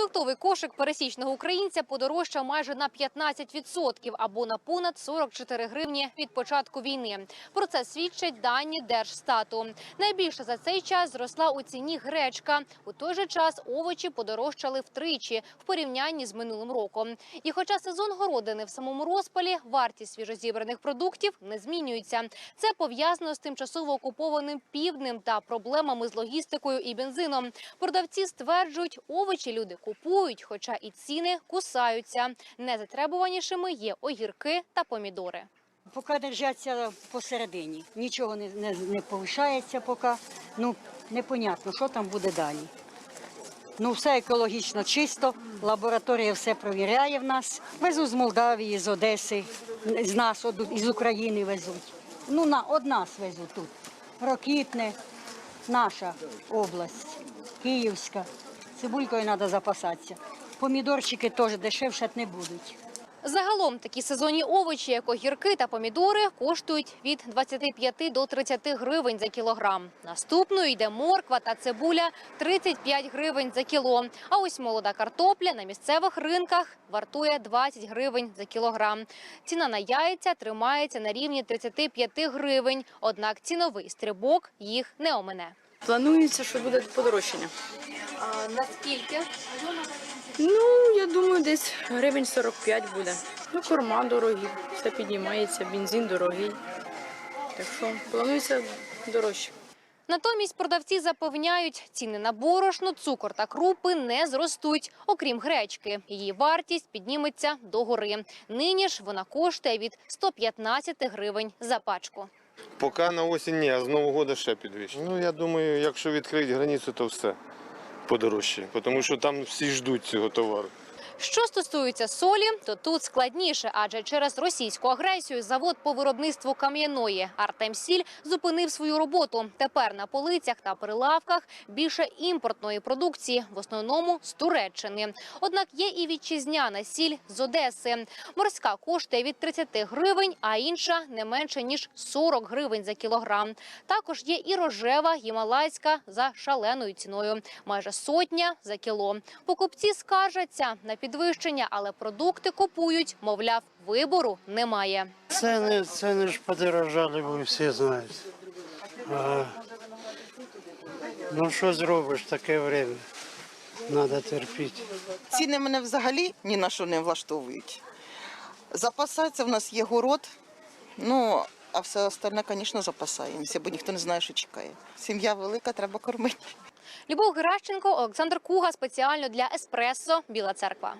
Продуктовий кошик пересічного українця подорожчав майже на 15% або на понад 44 гривні від початку війни. Про це свідчать дані Держстату. Найбільше за цей час зросла у ціні гречка. У той же час овочі подорожчали втричі в порівнянні з минулим роком. І хоча сезон городини в самому розпалі, вартість свіжозібраних продуктів не змінюється. Це пов'язано з тимчасово окупованим півднем та проблемами з логістикою і бензином. Продавці стверджують, овочі люди купують, хоча і ціни кусаються. Незатребуванішими є огірки та помідори. Поки держаться посередині. Нічого не, не, не повишається поки. Ну, непонятно, що там буде далі. Ну, все екологічно чисто, лабораторія все провіряє в нас. Везуть з Молдавії, з Одеси, з нас, із України везуть. Ну, на, од нас везуть тут. Рокітне, наша область, Київська. Цибулькою треба запасатися. Помідорчики теж дешевше не будуть. Загалом такі сезонні овочі, як огірки та помідори, коштують від 25 до 30 гривень за кілограм. Наступною йде морква та цибуля 35 гривень за кіло. А ось молода картопля на місцевих ринках вартує 20 гривень за кілограм. Ціна на яйця тримається на рівні 35 гривень. Однак ціновий стрибок їх не омине. Планується, що буде подорожчання. А наскільки? Ну, я думаю, десь гривень 45 буде. Ну, корма дорогі, все піднімається, бензин дорогий. Так що планується дорожче. Натомість продавці запевняють, ціни на борошно, цукор та крупи не зростуть, окрім гречки. Її вартість підніметься догори. Нині ж вона коштує від 115 гривень за пачку. Поки на осінь ні, а з Нового року ще підвищить. Ну, я думаю, якщо відкрити границю, то все подорожчає, тому що там всі ждуть цього товару. Що стосується солі, то тут складніше, адже через російську агресію завод по виробництву кам'яної Артемсіль зупинив свою роботу. Тепер на полицях та прилавках більше імпортної продукції, в основному з Туреччини. Однак є і вітчизняна сіль з Одеси. Морська коштує від 30 гривень, а інша не менше ніж 40 гривень за кілограм. Також є і рожева гімалайська за шаленою ціною, майже сотня за кіло. Покупці скаржаться на підвищення, але продукти купують. Мовляв, вибору немає. Ціни, ціни ж подорожали, ви всі знаєте. А, ну що зробиш таке время? Треба терпіти. Ціни мене взагалі ні на що не влаштовують. Запасатися в нас є город, ну а все остальне, звісно, запасаємося, бо ніхто не знає, що чекає. Сім'я велика, треба кормити. Любов Геращенко, Олександр Куга спеціально для Еспресо Біла Церква.